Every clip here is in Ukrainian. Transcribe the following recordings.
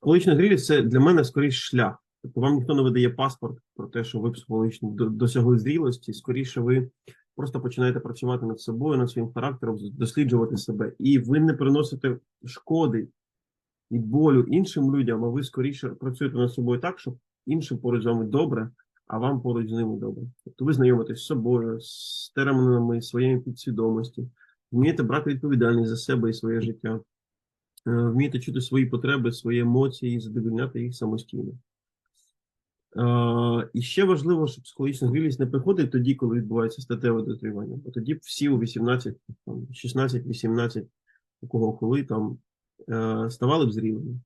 Психологічна зрілість це для мене скоріш шлях. Тобто вам ніхто не видає паспорт про те, що ви психологічно до- досягли зрілості. Скоріше ви просто починаєте працювати над собою, над своїм характером, досліджувати себе. І ви не приносите шкоди і болю іншим людям, а ви скоріше працюєте над собою так, щоб іншим поруч з вами добре, а вам поруч з ними добре. Тобто ви знайомитесь з собою, з термінами своєї підсвідомості, вмієте брати відповідальність за себе і своє життя, е, вмієте чути свої потреби, свої емоції і задовольняти їх самостійно. Е, І ще важливо, що психологічна зрілість не приходить тоді, коли відбувається статеве дозрівання, бо тоді всі у 18, 16, 18, у кого коли там е, ставали б зрілими.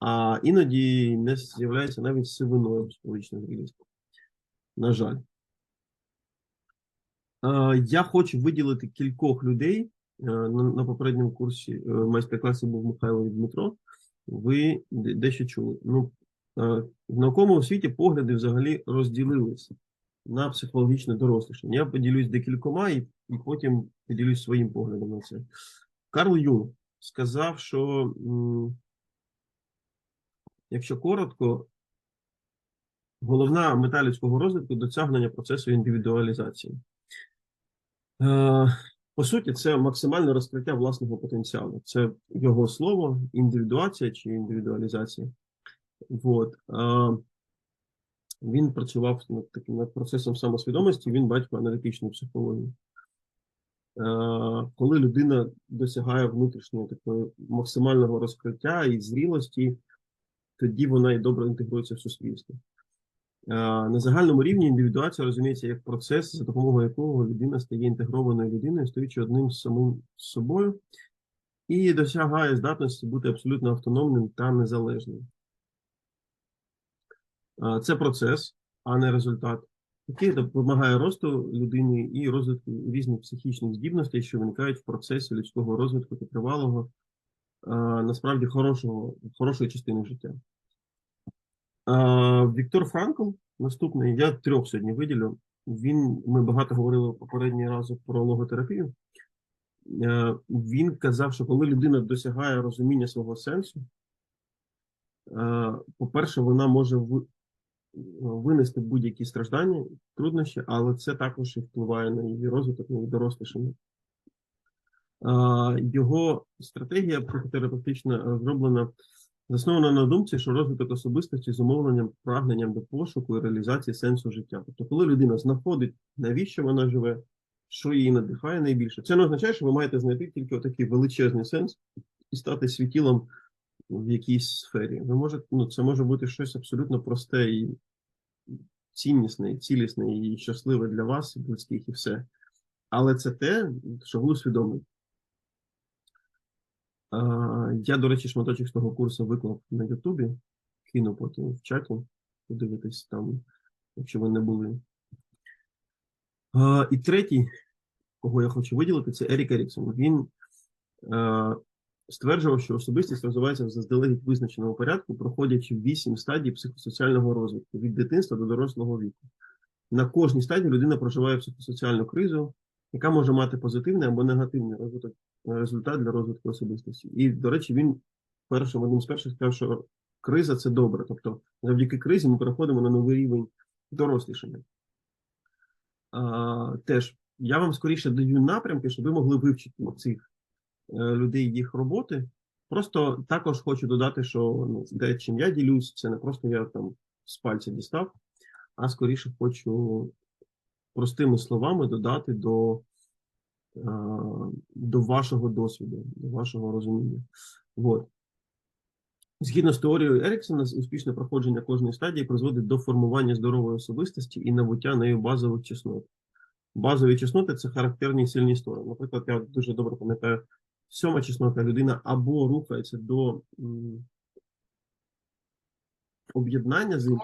А іноді не з'являється навіть сивиною психологічна зрілість. На жаль. Я хочу виділити кількох людей. Е, На, попередньому курсі е, майстер-класі був Михайло і Дмитро. Ви дещо чули. Ну, е, в науковому світі погляди взагалі розділилися на психологічне дорослішання. Я поділюсь декількома і потім поділюсь своїм поглядом на це. Карл Юнг сказав, що якщо коротко, головна мета людського розвитку досягнення процесу індивідуалізації. По суті, це максимальне розкриття власного потенціалу. Це його слово, індивідуація чи індивідуалізація. От. Він працював над таким над процесом самосвідомості, він батько аналітичної психології. Коли людина досягає внутрішнього такого максимального розкриття і зрілості, тоді вона і добре інтегрується в суспільство. Е, На загальному рівні індивідуація розуміється як процес, за допомогою якого людина стає інтегрованою людиною, стоючи одним з самим собою, і досягає здатності бути абсолютно автономним та незалежним. Е, Це процес, а не результат, який допомагає росту людини і розвитку різних психічних здібностей, що виникають в процесі людського розвитку та тривалого, е, насправді хорошого, хорошої частини життя. Віктор Франкл, наступний, я трьох сьогодні виділю. Він, ми багато говорили попередній раз про логотерапію. Е, Він казав, що коли людина досягає розуміння свого сенсу, е, по-перше, вона може винести будь-які страждання, труднощі, але це також і впливає на її розвиток, на її дорослішання. Е, Його стратегія психотерапевтична розроблена заснована на думці, що розвиток особистості з умовленням прагненням до пошуку і реалізації сенсу життя. Тобто, коли людина знаходить, навіщо вона живе, що її надихає найбільше, це не означає, що ви маєте знайти тільки отакий величезний сенс і стати світілом в якійсь сфері. Ви можете, ну, це може бути щось абсолютно просте і ціннісне, і цілісне, і щасливе для вас, і близьких, і все. Але це те, що ви усвідомлюєте. Я, до речі, шматочок з того курсу виклав на Ютубі, кину потім в чаті, подивитись там, якщо ви не були. І третій, кого я хочу виділити, це Ерік Еріксон. Він стверджував, що особистість розвивається в заздалегідь визначеному порядку, проходячи вісім стадій психосоціального розвитку від дитинства до дорослого віку. На кожній стадії людина проживає психосоціальну кризу, яка може мати позитивний або негативний розвиток результат для розвитку особистості. І, до речі, він першим одним з перших сказав, що криза це добре. Тобто, завдяки кризі ми переходимо на новий рівень дорослішання. А, теж я вам скоріше даю напрямки, щоб ви могли вивчити цих е, людей їх роботи. Просто також хочу додати, що ну, те, чим я ділюсь, це не просто я там з пальця дістав, а скоріше хочу простими словами додати до до вашого досвіду, до вашого розуміння. Вот. Згідно з теорією Еріксона, успішне проходження кожної стадії призводить до формування здорової особистості і набуття нею базових чеснот. Базові чесноти це характерні і сильні сторони. Наприклад, я дуже добре пам'ятаю, сьома чеснота людина або рухається до об'єднання з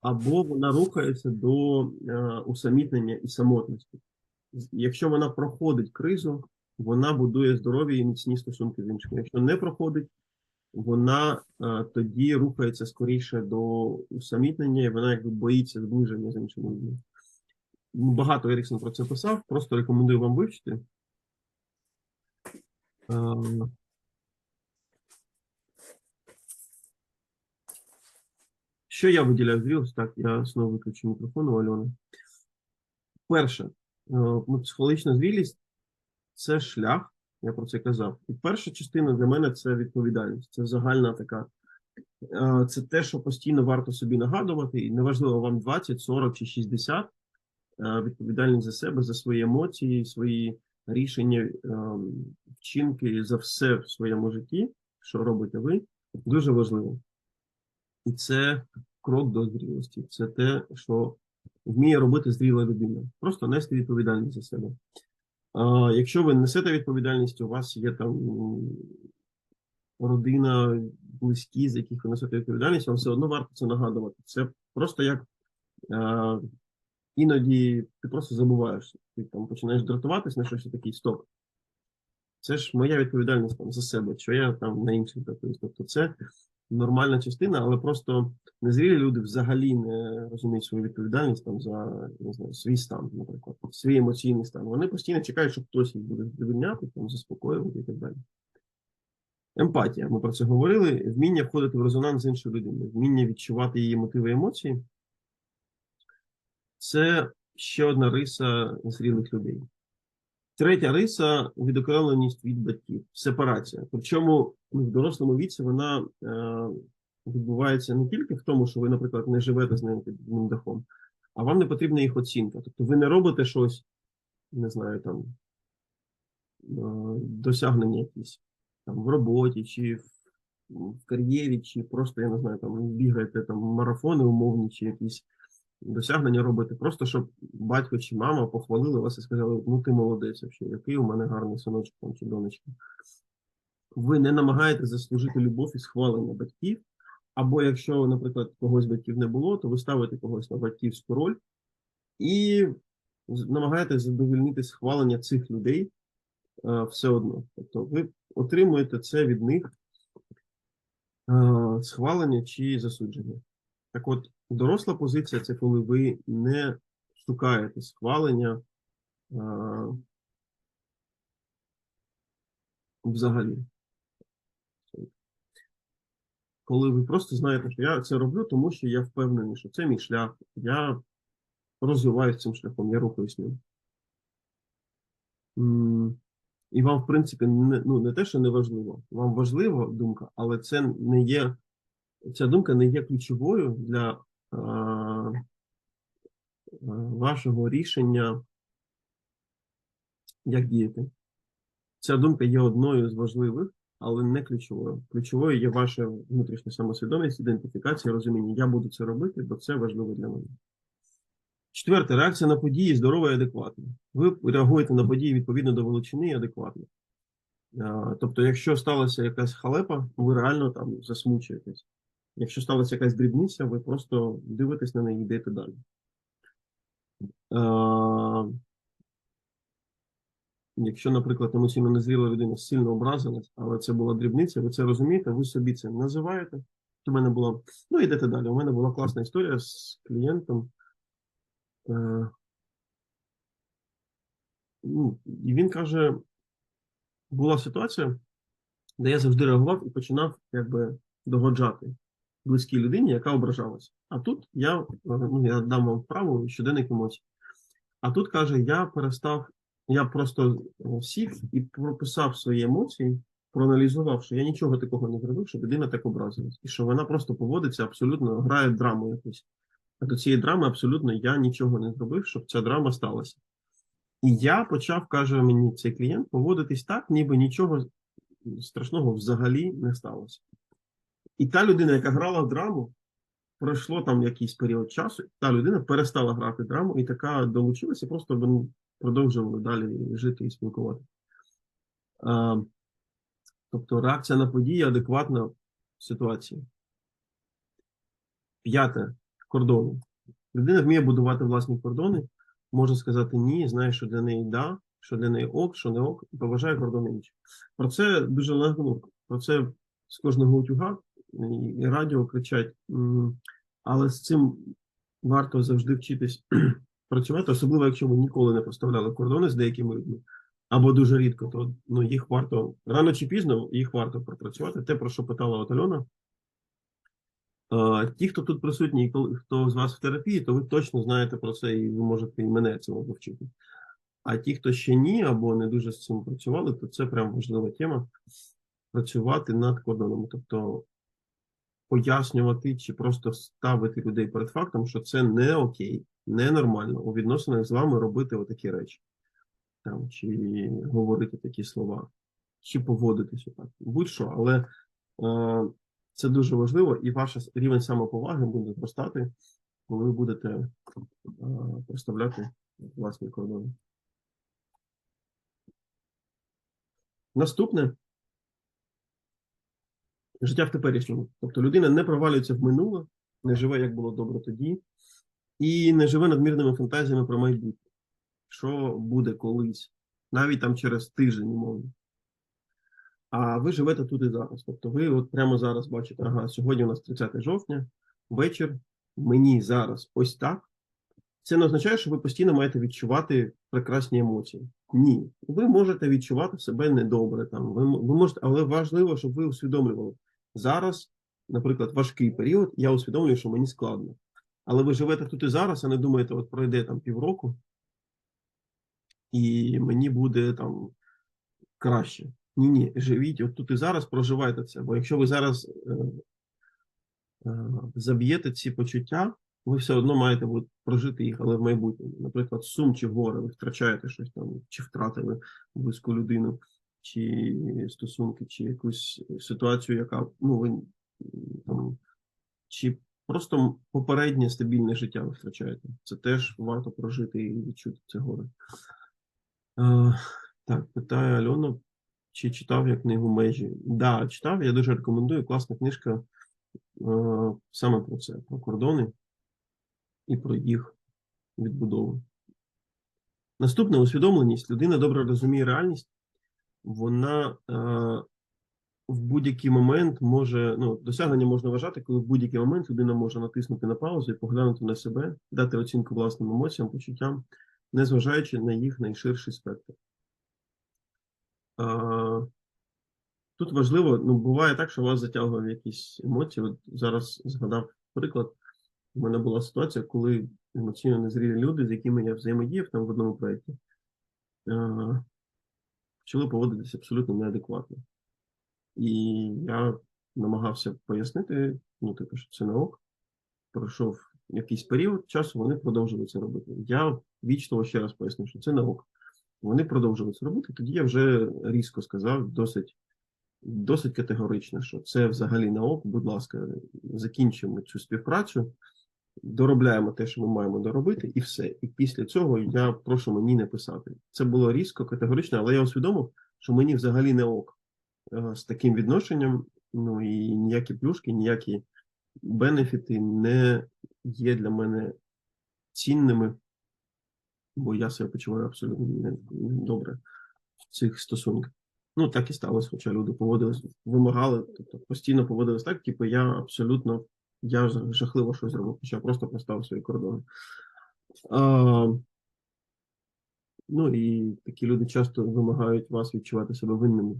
або вона рухається до е, усамітнення і самотності якщо вона проходить кризу, вона будує здорові і міцні стосунки з іншими. Якщо не проходить, вона а, тоді рухається скоріше до усамітнення, і вона якби боїться зближення з іншими людьми. Ну, багато Еріксон про це писав, просто рекомендую вам вивчити. А, що я виділяю з Reels? Так, я знову виключу мікрофон у Альони. Перше, ну, психологічна зрілість це шлях, я про це казав. І перша частина для мене це відповідальність. Це загальна така. е, Це те, що постійно варто собі нагадувати, і неважливо вам 20, 40 чи 60, е, відповідальність за себе, за свої емоції, свої рішення, вчинки за все в своєму житті, що робите ви, дуже важливо. І це крок до зрілості. Це те, що вміє робити зріла людина. Просто нести відповідальність за себе. А, якщо ви несете відповідальність, у вас є там родина, близькі, з яких ви несете відповідальність, вам все одно варто це нагадувати. Це просто як а, іноді ти просто забуваєш, ти там починаєш дратуватись на щось такий стоп. Це ж моя відповідальність там за себе, що я там на інших дратуюсь. Тобто це нормальна частина, але просто незрілі люди взагалі не розуміють свою відповідальність там за не знаю, свій стан, наприклад, свій емоційний стан. Вони постійно чекають, що хтось їх буде задовольняти, там, заспокоювати і так далі. Емпатія, ми про це говорили. Вміння входити в резонанс з іншою людиною, вміння відчувати її мотиви і емоції. Це ще одна риса зрілих людей. Третя риса відокремленість від батьків, сепарація. Причому в дорослому віці вона е, відбувається не тільки в тому, що ви, наприклад, не живете з ними під одним дахом, а вам не потрібна їх оцінка. Тобто ви не робите щось, не знаю, там е, досягнення якісь там в роботі, чи в кар'єрі, чи просто, я не знаю, там бігаєте там марафони умовні, чи якісь досягнення робите, просто щоб батько чи мама похвалили вас і сказали, ну ти молодець, вообще, який у мене гарний синочок чи донечка. Ви не намагаєтесь заслужити любов і схвалення батьків, або якщо, наприклад, когось батьків не було, то ви ставите когось на батьківську роль і намагаєтесь задовольнити схвалення цих людей е, все одно. Тобто ви отримуєте це від них е, схвалення чи засудження. Так от, доросла позиція це коли ви не шукаєте схвалення е, взагалі. Коли ви просто знаєте, що я це роблю, тому що я впевнений, що це мій шлях, я розвиваюся цим шляхом, я рухаюсь ним. І вам, в принципі, не, ну, не те, що не важливо. Вам важлива думка, але це не є, ця думка не є ключовою для вашого рішення, як діяти. Ця думка є одною з важливих, але не ключовою. Ключовою є ваша внутрішня самосвідомість, ідентифікація, розуміння. Я буду це робити, бо це важливо для мене. Четверте, реакція на події здорова і адекватна. Ви реагуєте на події відповідно до величини і адекватно. Тобто, якщо сталася якась халепа, ви реально там засмучуєтесь. Якщо сталася якась дрібниця, ви просто дивитесь на неї і йдете далі. А, Якщо, наприклад, емоційно незріла людина сильно образилась, але це була дрібниця, ви це розумієте, ви собі це називаєте. У мене була, ну йдете далі. У мене була класна історія з клієнтом. Е, ну, і він каже: була ситуація, де я завжди реагував і починав якби догоджати близькій людині, яка ображалась. А тут я, е, ну, я дам вам вправу щоденник емоцій. А тут каже: я перестав, я просто е, сів і прописав свої емоції, проаналізував, що я нічого такого не зробив, що людина так образилась, і що вона просто поводиться абсолютно, грає драму якусь. А до цієї драми абсолютно я нічого не зробив, щоб ця драма сталася. І я почав, каже мені цей клієнт, поводитись так, ніби нічого страшного взагалі не сталося. І та людина, яка грала в драму, пройшло там якийсь період часу, та людина перестала грати драму і така долучилася, просто вони продовжували далі жити і спілкуватися. Тобто реакція на події адекватна ситуації. П'яте кордони. Людина вміє будувати власні кордони, може сказати ні, знає, що для неї да, що для неї ок, що не ок, і поважає кордони інших. Про це дуже легко, про це з кожного утюга і, радіо кричать, але з цим варто завжди вчитись працювати, особливо якщо ви ніколи не поставляли кордони з деякими людьми, або дуже рідко, то ну, їх варто рано чи пізно їх варто пропрацювати. Те, про що питала от Альона. Ті, хто тут присутній, і хто з вас в терапії, то ви точно знаєте про це і ви можете і мене цьому повчити. А ті, хто ще ні, або не дуже з цим працювали, то це прям важлива тема працювати над кордонами. Тобто пояснювати чи просто ставити людей перед фактом, що це не окей, не нормально у відносинах з вами робити отакі речі, там, чи говорити такі слова, чи поводитися так. Будь-що, але е, це дуже важливо, і ваш рівень самоповаги буде зростати, коли ви будете е, представляти власні кордони. Наступне життя в теперішньому. Тобто людина не провалюється в минуле, не живе, як було добре тоді, і не живе надмірними фантазіями про майбутнє, що буде колись, навіть там через тиждень, умовно. А ви живете тут і зараз. Тобто ви от прямо зараз бачите, ага, сьогодні у нас 30 жовтня, вечір, мені зараз ось так. Це не означає, що ви постійно маєте відчувати прекрасні емоції. Ні, ви можете відчувати себе недобре. Там ви, ви можете, але важливо, щоб ви усвідомлювали зараз, наприклад, важкий період. Я усвідомлюю, що мені складно. Але ви живете тут і зараз, а не думаєте, от пройде там півроку, і мені буде там краще. Ні, ні, живіть от тут і зараз, проживайте це. Бо якщо ви зараз е, е, заб'єте ці почуття, ви все одно маєте бути, прожити їх, але в майбутньому. Наприклад, сум чи горе, ви втрачаєте щось там, чи втратили близьку людину, чи стосунки, чи якусь ситуацію, яка ну ви там, чи просто попереднє стабільне життя ви втрачаєте. Це теж варто прожити і відчути це горе. Е, так, питає Альона, чи читав я книгу межі? Да, читав, я дуже рекомендую. Класна книжка е, саме про це, про кордони і про їх відбудову. Наступне усвідомленість. Людина добре розуміє реальність, вона е, в будь-який момент може, ну, досягнення можна вважати, коли в будь-який момент людина може натиснути на паузу і поглянути на себе, дати оцінку власним емоціям, почуттям, незважаючи на їх найширший спектр. Е, Тут важливо, ну, буває так, що вас затягує якісь емоції. От зараз згадав приклад. У мене була ситуація, коли емоційно незрілі люди, з якими я взаємодіяв там в одному проєкті, е, почали поводитися абсолютно неадекватно. І я намагався пояснити, ну, типу, що це не. Пройшов якийсь період часу, вони продовжили це робити. Я вічливо ще раз пояснив, що це не. Вони продовжили це робити. Тоді я вже різко сказав, досить, досить категорично, що це взагалі не. Будь ласка, закінчимо цю співпрацю, доробляємо те, що ми маємо доробити, і все. І після цього я прошу мені не писати. Це було різко, категорично, але я усвідомив, що мені взагалі не ок е, з таким відношенням. Ну і ніякі плюшки, ніякі бенефіти не є для мене цінними, бо я себе почуваю абсолютно не, добре в цих стосунках. Ну, так і сталося, хоча люди поводились, вимагали, тобто постійно поводились так, типу, я абсолютно я жахливо щось зробив, хоча просто поставив свої кордони. А, ну і такі люди часто вимагають вас відчувати себе винними.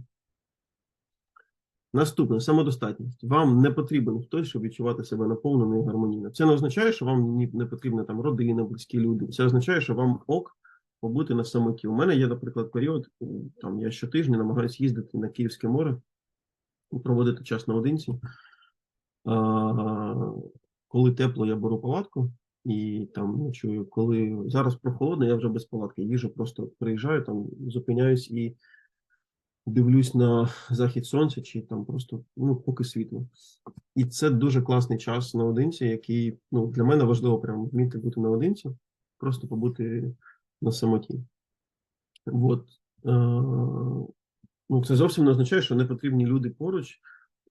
Наступне самодостатність. Вам не потрібен хтось, щоб відчувати себе наповнено і гармонійно. Це не означає, що вам не потрібна там родина, близькі люди. Це означає, що вам ок побути на самоті. У мене є, наприклад, період, там я щотижня намагаюся їздити на Київське море і проводити час наодинці. Коли тепло, я беру палатку і там ночую. Коли зараз прохолодно, я вже без палатки їжу, просто приїжджаю, там зупиняюсь і дивлюсь на захід сонця, чи там просто ну, поки світло. І це дуже класний час наодинці, який ну, для мене важливо прямо вміти бути наодинці, просто побути на самоті. От, е, ну, це зовсім не означає, що не потрібні люди поруч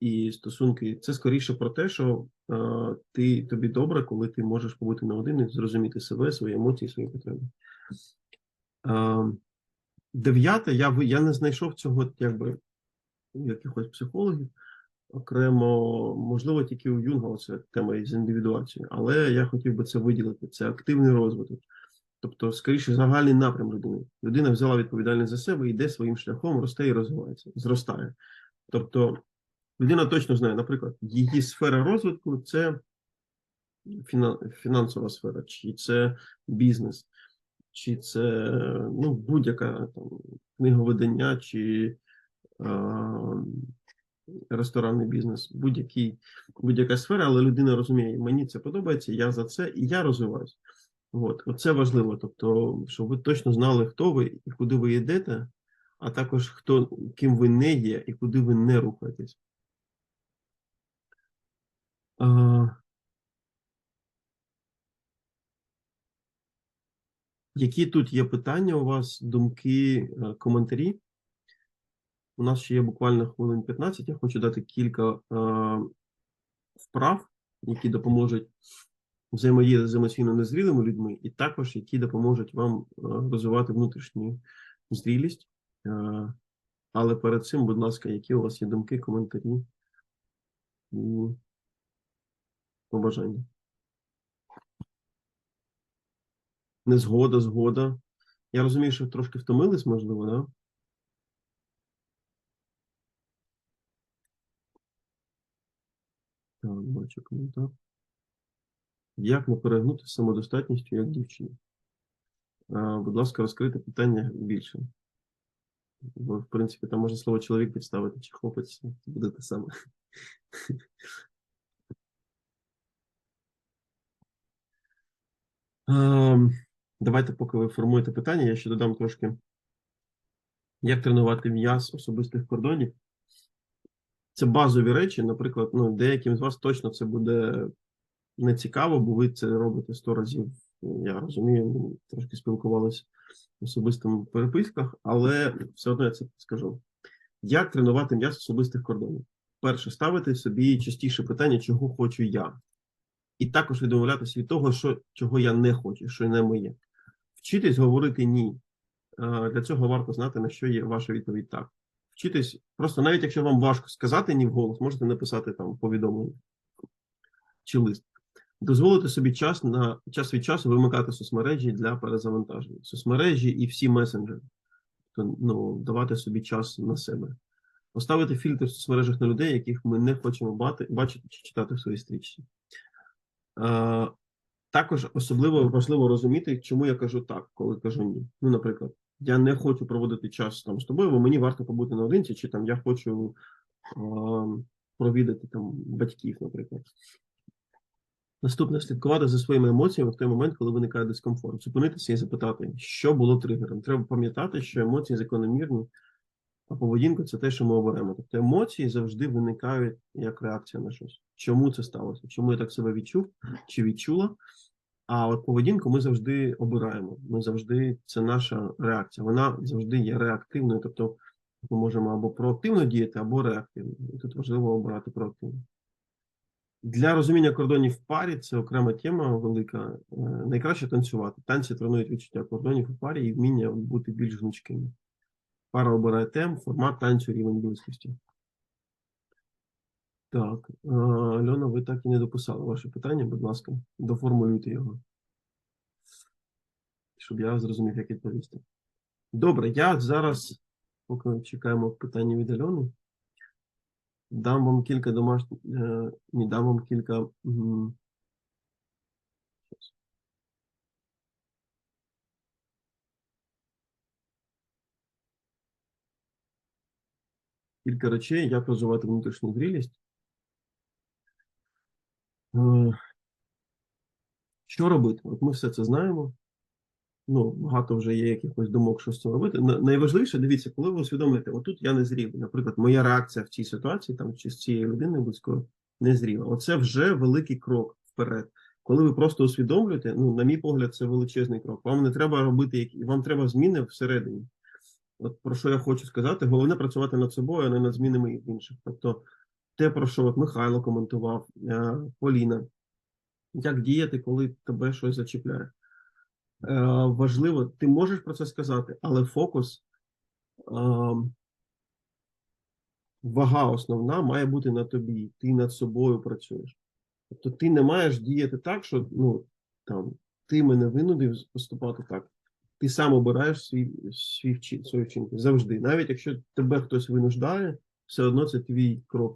і стосунки. Це скоріше про те, що е, ти тобі добре, коли ти можеш побути наодинці, зрозуміти себе, свої емоції, свої потреби. Е, Дев'яте, я, я не знайшов цього якби якихось психологів. Окремо, можливо, тільки у Юнга це тема з індивідуацією, але я хотів би це виділити. Це активний розвиток. Тобто, скоріше, загальний напрям людини. Людина взяла відповідальність за себе, йде своїм шляхом, росте і розвивається, зростає. Тобто, людина точно знає, наприклад, її сфера розвитку це фінансова сфера, чи це бізнес, чи це ну, будь-яка там книговидання, чи а, ресторанний бізнес, будь-яка сфера, але людина розуміє, мені це подобається, я за це і я розвиваюсь. От, оце важливо. Тобто, щоб ви точно знали, хто ви і куди ви йдете, а також хто, ким ви не є і куди ви не рухаєтесь. Які тут є питання у вас, думки, е, коментарі? У нас ще є буквально хвилин 15. Я хочу дати кілька е, вправ, які допоможуть взаємодіяти з емоційно незрілими людьми, і також які допоможуть вам е, розвивати внутрішню зрілість. Але перед цим, будь ласка, які у вас є думки, коментарі побажання? Незгода, згода. Я розумію, що трошки втомились, можливо, да? Так, бачу коментар. Як не перегнути самодостатністю як дівчині? Будь ласка, розкрите питання більше. Бо, в принципі, там можна слово чоловік підставити чи хлопець, буде те саме. Давайте, поки ви формуєте питання, я ще додам трошки, як тренувати м'яз особистих кордонів. Це базові речі, наприклад, ну, деяким з вас точно це буде не цікаво, бо ви це робите 100 разів. Я розумію, трошки спілкувалися в особистому переписках, але все одно я це скажу. Як тренувати м'яз особистих кордонів? Перше, ставити собі частіше питання, чого хочу я. І також відмовлятися від того, що, чого я не хочу, що не моє. Вчитись говорити ні. Е, Для цього варто знати, на що є ваша відповідь так. Вчитись, просто навіть якщо вам важко сказати ні вголос, можете написати там повідомлення чи лист. Дозволити собі час на час від часу вимикати соцмережі для перезавантаження. Соцмережі і всі месенджери. Тобто, ну, давати собі час на себе. Поставити фільтр в соцмережах на людей, яких ми не хочемо бати, бачити чи читати в своїй стрічці. Е, також особливо важливо розуміти, чому я кажу так, коли кажу ні. Ну, наприклад, я не хочу проводити час там з тобою, бо мені варто побути наодинці, чи там я хочу е, провідати там батьків, наприклад. Наступне слідкувати за своїми емоціями в той момент, коли виникає дискомфорт. Зупинитися і запитати, що було тригером. Треба пам'ятати, що емоції закономірні, а поведінка це те, що ми оберемо. Тобто емоції завжди виникають як реакція на щось. Чому це сталося? Чому я так себе відчув чи відчула? А от поведінку ми завжди обираємо. Ми завжди це наша реакція. Вона завжди є реактивною. Тобто ми можемо або проактивно діяти, або реактивно. І тут важливо обирати проактивно. Для розуміння кордонів в парі це окрема тема велика. Е, Найкраще танцювати. Танці тренують відчуття кордонів у парі і вміння бути більш гнучкими. Пара обирає тем, формат танцю, рівень близькості. Так, е, Альона, ви так і не дописали ваше питання, будь ласка, доформулюйте його. Щоб я зрозумів, як відповісти. Добре, я зараз, поки чекаємо питання від Альони, дам вам кілька домашніх, е, дам вам кілька. Кілька речей, як розвивати внутрішню зрілість. Е, Що робити? От ми все це знаємо. Ну, багато вже є якихось думок, що з цим робити. Найважливіше, дивіться, коли ви усвідомлюєте, отут я не зрілий. Наприклад, моя реакція в цій ситуації, там чи з цією людиною близькою, не зріла. Оце вже великий крок вперед. Коли ви просто усвідомлюєте, ну, на мій погляд, це величезний крок. Вам не треба робити вам треба зміни всередині. От про що я хочу сказати, головне працювати над собою, а не над змінами інших. Тобто, те, про що от Михайло коментував, е, Поліна, як діяти, коли тебе щось зачіпляє. Е, важливо, ти можеш про це сказати, але фокус, е, вага основна має бути на тобі. Ти над собою працюєш. Тобто ти не маєш діяти так, що ну, там, ти мене винудив поступати так. Ти сам обираєш свій, свій вчинки завжди. Навіть якщо тебе хтось винуждає, все одно це твій крок.